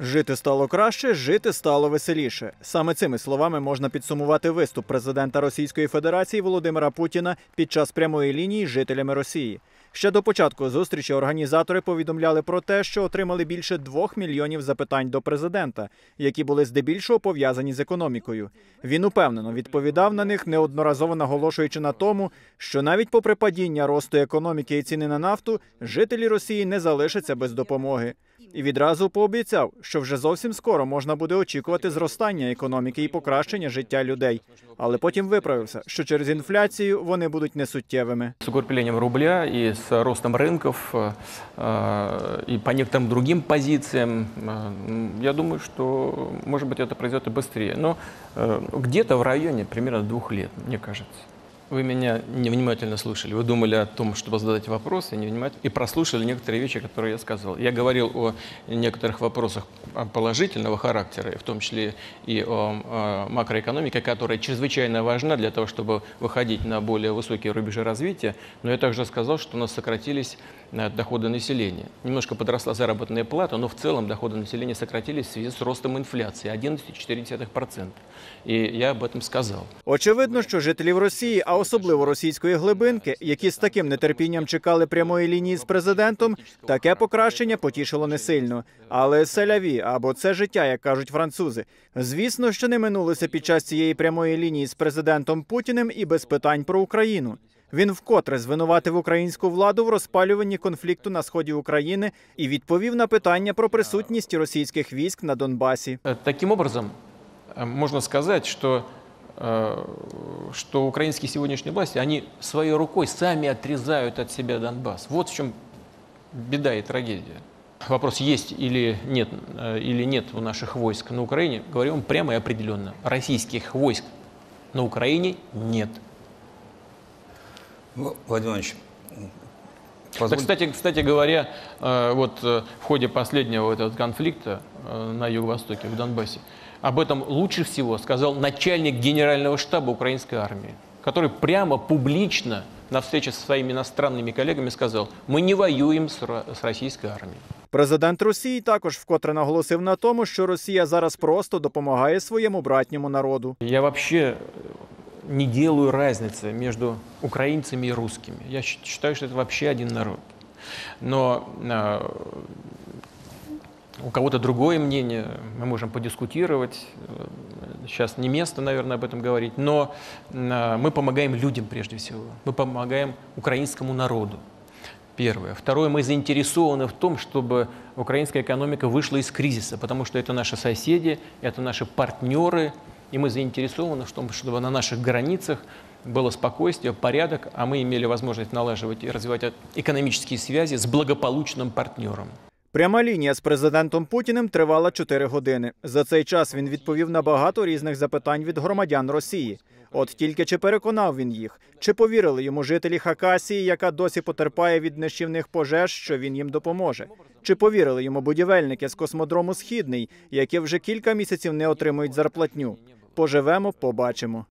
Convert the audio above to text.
Жити стало краще, жити стало веселіше. Саме цими словами можна підсумувати виступ президента Російської Федерації Володимира Путіна під час прямої лінії з жителями Росії. Ще до початку зустрічі організатори повідомляли про те, що отримали більше двох мільйонів запитань до президента, які були здебільшого пов'язані з економікою. Він упевнено відповідав на них, неодноразово наголошуючи на тому, що навіть попри падіння росту економіки і ціни на нафту, жителі Росії не залишаться без допомоги І відразу пообіцяв, що вже зовсім скоро можна буде очікувати зростання економіки і покращення життя людей. Але потім виправився, що через інфляцію вони будуть несуттєвими. С укреплением рубля и с ростом рынков э, э, и по некоторым другим позициям, э, м, я думаю, что, может быть, это произойдет и быстрее. Но э, где-то в районе примерно двух лет, мне кажется. Вы меня невнимательно слушали. Вы думали о том, чтобы задать вопросы, невнимательно, и прослушали некоторые вещи, которые я сказал. Я говорил о некоторых вопросах а, положительного характера, в том числе и о, о макроэкономике, которая чрезвычайно важна для того, чтобы выходить на более высокие рубежи развития. Но я также сказал, что у нас сократились э, доходы населения. Немножко подросла заработная плата, но в целом доходы населения сократились в связи с ростом инфляции 11,4%. И я об этом сказал. Очевидно, що жителів Росії, а особливо російської глибинки, які з таким нетерпінням чекали прямої лінії з президентом, таке покращення потішило не сильно. Але селяві або це життя, як кажуть французи. Звісно, що не минулося під час цієї прямої лінії з президентом Путіним і без питань про Україну. Він вкотре звинуватив українську владу в розпалюванні конфлікту на сході України і відповів на питання про присутність російських військ на Донбасі. Таким образом, э, можно сказать, что, э, что украинские сегодняшние власти, они своей рукой сами отрезают от себя Донбасс. Вот в чем беда и трагедия. Вопрос, есть или нет, э, или нет у наших войск на Украине, говорю вам прямо и определенно. Российских войск на Украине нет. Владимир Иванович, Так, позвольте- кстати, кстати говоря, э, вот э, в ходе последнего вот этого конфликта э, на юго-востоке, в Донбассе, об этом лучше всего сказал начальник генерального штаба украинской армии, который прямо публично на встрече со своими иностранными коллегами сказал, мы не воюем с ро- с российской армией. Президент Росії також вкотре наголосив на тому, що Росія зараз просто допомагає своєму братньому народу. Я вообще э, не делаю разницы между украинцами и русскими. Я считаю, что это вообще один народ. Но э, у кого-то другое мнение, мы можем подискутировать. Сейчас не место, наверное, об этом говорить. Но э, мы помогаем людям прежде всего. Мы помогаем украинскому народу. Первое. Второе, мы заинтересованы в том, чтобы украинская экономика вышла из кризиса, потому что это наши соседи, это наши партнеры, и мы заинтересованы в том, чтобы на наших границах было спокойствие, порядок, а мы имели возможность налаживать и развивать экономические связи с благополучным партнером. Пряма лінія з президентом Путіним тривала 4 години. За цей час він відповів на багато різних запитань від громадян Росії. От тільки чи переконав він їх, чи повірили йому жителі Хакасії, яка досі потерпає від нищівних пожеж, що він їм допоможе? Чи повірили йому будівельники з космодрому Східний, які вже кілька місяців не отримують зарплатню? Поживемо, побачимо.